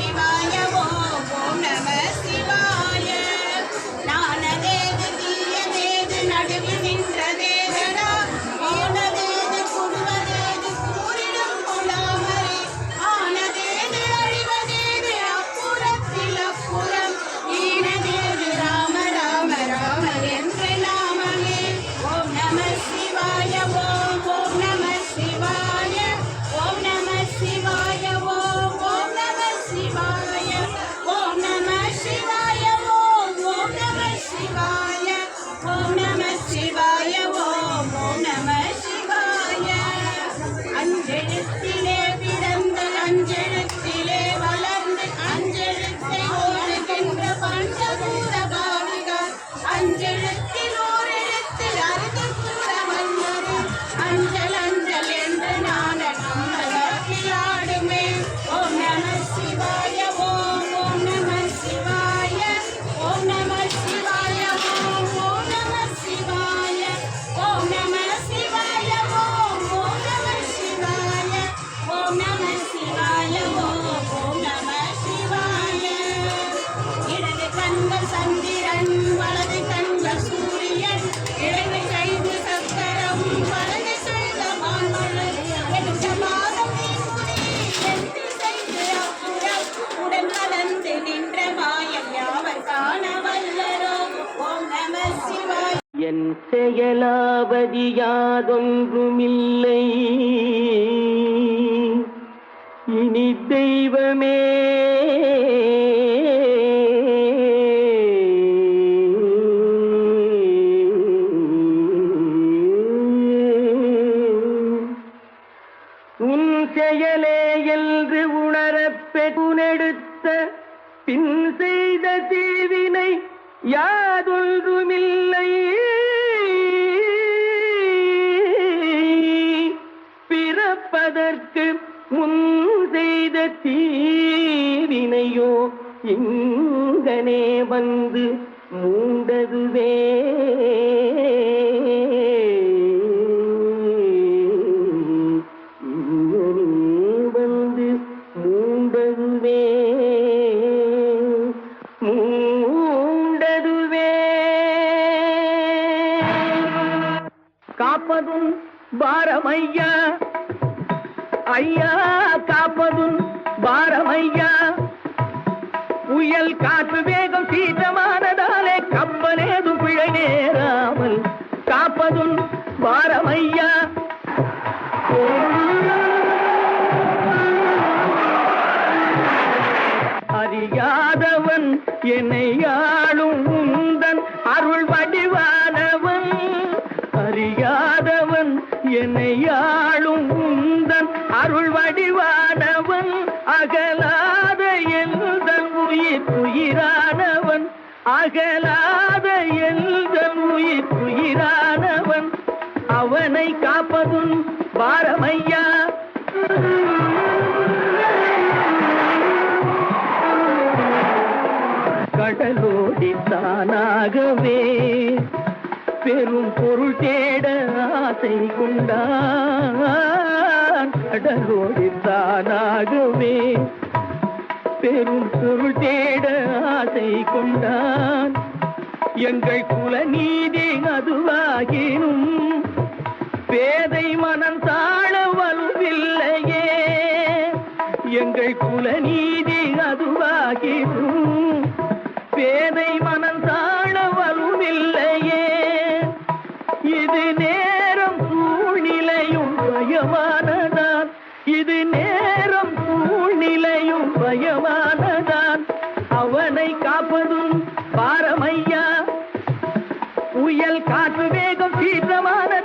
します。செயலாவது யாதொன்றுமில்லை. இனி தெய்வமே. உன் செயலே என்று உணரப்பெடுத்த பின் செய்த தீவினை யாதொன்றுமில்லை. பிறப்பதற்கு முன் செய்த தீவினையோ இங்கனே வந்து மூண்டதுவே. பாரமையா ஐயா காப்பதும் பாரமையா. புயல் காற்று வேகம் சீற்றமானதாலே கப்பலேதும் பிழை நேராமல் காப்பதும் பாரமையா. அறியாதவன் என்னை ஆளும் உந்தன் அருள் வடிவானவன். அறியாதவன் என்னை அருள் வடிவானவன் அகலாத எந்தன் உயிர் உயிரானவன் அகலாத எந்தன் உயிர் உயிரானவன் அவனை காப்பதும் பாரமையா. கடலோடி தானாகவே பெரும் பொருள் தேட ஆசை கொண்டா கடலோடித்தானாகுமே பெரும் பொருள் தேட ஆசை கொண்டான். எங்கள் குல நீதி அதுவாகினும் பேதை மனம் தாழ வல்வில்லையே. எங்கள் குல நீதி அதுவாகினும் பேதை மனம் தாழ வல்வில்லையே. இது நே புயல் காற்று வேகம் தீவிரமான